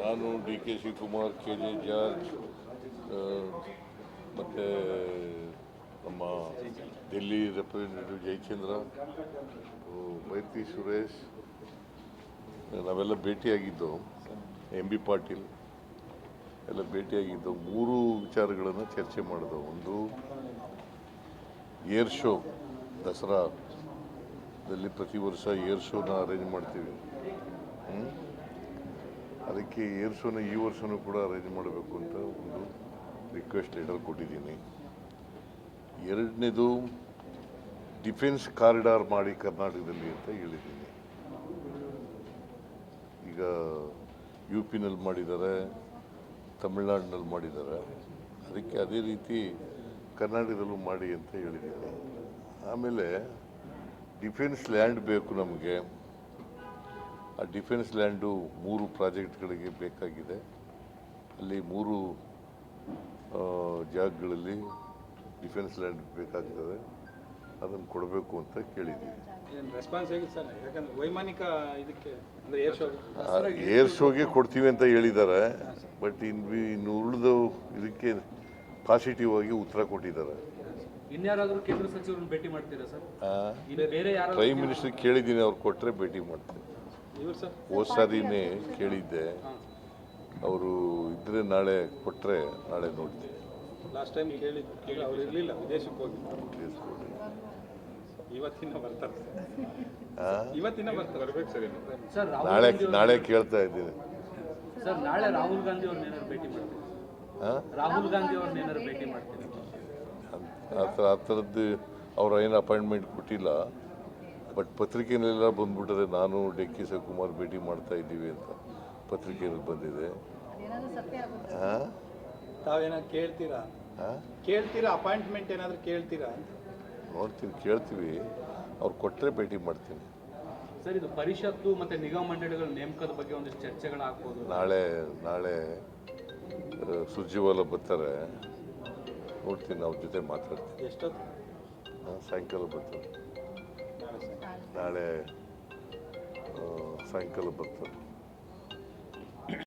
ನಾನು D K Shivakumar K J George ಮತ್ತು ನಮ್ಮ ಡೆಲ್ಲಿ ರೆಪ್ರೆಸೆಂಟೇಟಿವ್ ಜಯಚಂದ್ರ ಮೈತ್ರಿ ಸುರೇಶ್, ನಾವೆಲ್ಲ ಭೇಟಿಯಾಗಿದ್ದು ಎಂ ಬಿ ಪಾಟೀಲ್ ಎಲ್ಲ ಭೇಟಿಯಾಗಿದ್ದು, ಮೂರು ವಿಚಾರಗಳನ್ನು ಚರ್ಚೆ ಮಾಡಿದವು ಒಂದು, ಏರ್ ಶೋ, ದಸರಾದಲ್ಲಿ ಪ್ರತಿ ವರ್ಷ ಏರ್ ಶೋನ ಅರೇಂಜ್ ಮಾಡ್ತೀವಿ? ಅದಕ್ಕೆ ಏರ್ ಶೋನ ಈ ವರ್ಷವೂ ಕೂಡ ಅರೇಂಜ್ ಮಾಡಬೇಕು ಅಂತ ಒಂದು ರಿಕ್ವೆಸ್ಟ್ ಲೆಟರ್ ಕೊಟ್ಟಿದ್ದೀನಿ. ಎರಡನೇದು ಡಿಫೆನ್ಸ್ ಕಾರಿಡಾರ್ ಮಾಡಿ ಕರ್ನಾಟಕದಲ್ಲಿ ಅಂತ ಹೇಳಿದ್ದೀನಿ. ಈಗ ಯು ಪಿನಲ್ಲಿ ಮಾಡಿದ್ದಾರೆ ತಮಿಳ್ನಾಡಿನಲ್ಲಿ ಮಾಡಿದ್ದಾರೆ. ಅದಕ್ಕೆ ಅದೇ ರೀತಿ ಕರ್ನಾಟಕದಲ್ಲೂ ಮಾಡಿ ಅಂತ ಹೇಳಿದ್ದೀನಿ. ಆಮೇಲೆ ಡಿಫೆನ್ಸ್ ಲ್ಯಾಂಡ್ ಬೇಕು ನಮಗೆ. ಆ ಡಿಫೆನ್ಸ್ ಲ್ಯಾಂಡು ಮೂರು ಪ್ರಾಜೆಕ್ಟ್ಗಳಿಗೆ ಬೇಕಾಗಿದೆ. ಅಲ್ಲಿ ಮೂರು ಆ, ಜಾಗಗಳಲ್ಲಿ ಡಿಫೆನ್ಸ್ ಲ್ಯಾಂಡ್ ಬೇಕಾಗ್ತದೆ. ಅದನ್ನು ಕೊಡಬೇಕು ಅಂತ ಕೇಳಿದ್ದೀವಿ. ಏನು ರೆಸ್ಪಾನ್ಸ್ ಹೇಗಿದೆ ಸರ್? ಯಾಕಂದ್ರೆ ವೈಮಾನಿಕ ಇದಕ್ಕೆ ಅಂದ್ರೆ ಏರ್ ಶೋಗೆ ಕೊಡ್ತೀವಿ ಅಂತ ಹೇಳಿದ್ದಾರೆ. ಬಟ್ ಇನ್ನು ಇನ್ನು ಉಳಿದು ಇದಕ್ಕೆ ಪಾಸಿಟಿವ್ ಆಗಿ ಉತ್ತರ ಕೊಟ್ಟಿದ್ದಾರೆ. ಇನ್ಯಾರಾದ್ರೂ ಕೇಂದ್ರ ಸಚಿವರನ್ನ ಭೇಟಿ ಮಾಡ್ತೀರಾ ಸರ್? ಆ, ಬೇರೆ ಯಾರು ಪ್ರೈಮ್ ಮಿನಿಸ್ಟರ್ ಕೇಳಿದ್ದೀನಿ ಅವ್ರು ಕೊಟ್ಟರೆ ಭೇಟಿ ಮಾಡ್ತೀನಿ. ಹೋದ ಸಾರಿನೇ ಕೇಳಿದ್ದೆ. ಅವರು ಇದ್ರೆ ನಾಳೆ ಕೊಟ್ಟರೆ ನಾಳೆ ನೋಡ್ತೀನಿ. ಲಾಸ್ಟ್ ಟೈಮ್ ಕೇಳಿದ್ದು ಕೇಳಿ ಅವ್ರು ಇರಲಿಲ್ಲ ವಿದೇಶಕ್ಕೆ ಹೋಗಿ. ಇವತ್ತಿನ ಬರ್ತಾರೆ ಆ? ಇವತ್ತಿನ ಬರ್ತಾರೆ ಬರ್ಬೇಕು ಸರ್ ಸರ್ ನಾಳೆ ನಾಳೆ ಕೇಳ್ತಾ ಇದ್ದೀನಿ. ಸರ್ ನಾಳೆ ರಾಹುಲ್ ಗಾಂಧಿ ಅವ್ರನ್ನ ಏನಾದ್ರು ಭೇಟಿ ಮಾಡ್ತೀನಿ ಆ? ರಾಹುಲ್ ಗಾಂಧಿ ಅವ್ರನ್ನ ಏನಾದ್ರು ಭೇಟಿ ಮಾಡ್ತೀನಿ ಆ ಥರ ಆ ಥರದ್ದು ಅವ್ರು ಏನು ಅಪಾಯಿಂಟ್ಮೆಂಟ್ ಕೊಟ್ಟಿಲ್ಲ. ಬಟ್ ಪತ್ರಿಕೆಯಲ್ಲೆಲ್ಲ ಬಂದ್ಬಿಟ್ಟರೆ ನಾನು ಡಿ ಕೆ ಶಿವಕುಮಾರ್ ಭೇಟಿ ಮಾಡ್ತಾ ಇದ್ದೀವಿ ಅಂತ ಪತ್ರಿಕೆಯಲ್ಲಿ ಬಂದಿದೆ. ಹಾಂ? ತಾವೇನಾದ್ರು ಕೇಳ್ತೀರಾ? ಹಾಂ? ಕೇಳ್ತೀರಾ? ಅಪಾಯಿಂಟ್ಮೆಂಟ್ ಏನಾದರೂ ಕೇಳ್ತೀರಾ ಅಂತ? ನೋಡ್ತೀನಿ ಕೇಳ್ತೀವಿ. ಅವ್ರು ಕೊಟ್ಟರೆ ಭೇಟಿ ಮಾಡ್ತೀನಿ. ಸರ್ ಇದು ಪರಿಷತ್ತು ಮತ್ತೆ ನಿಗಮ ಮಂಡಳಿಗಳ ನೇಮಕದ ಬಗ್ಗೆ ಒಂದಿಷ್ಟು ಚರ್ಚೆಗಳಾಗ್ಬೋದು ನಾಳೆ ನಾಳೆ ಸುರ್ಜಿವಾಲ ಬರ್ತಾರೆ. ನೋಡ್ತೀನಿ ಅವ್ರ ಜೊತೆ ಮಾತಾಡ್ತೀನಿ. ಎಷ್ಟೊತ್ತು? ಆ, ಸಾಯಂಕಾಲ ಬರ್ತಾರೆ. ನಾಳೆ ಸಾಯಂಕಾಲ ಬರ್ತಾರೆ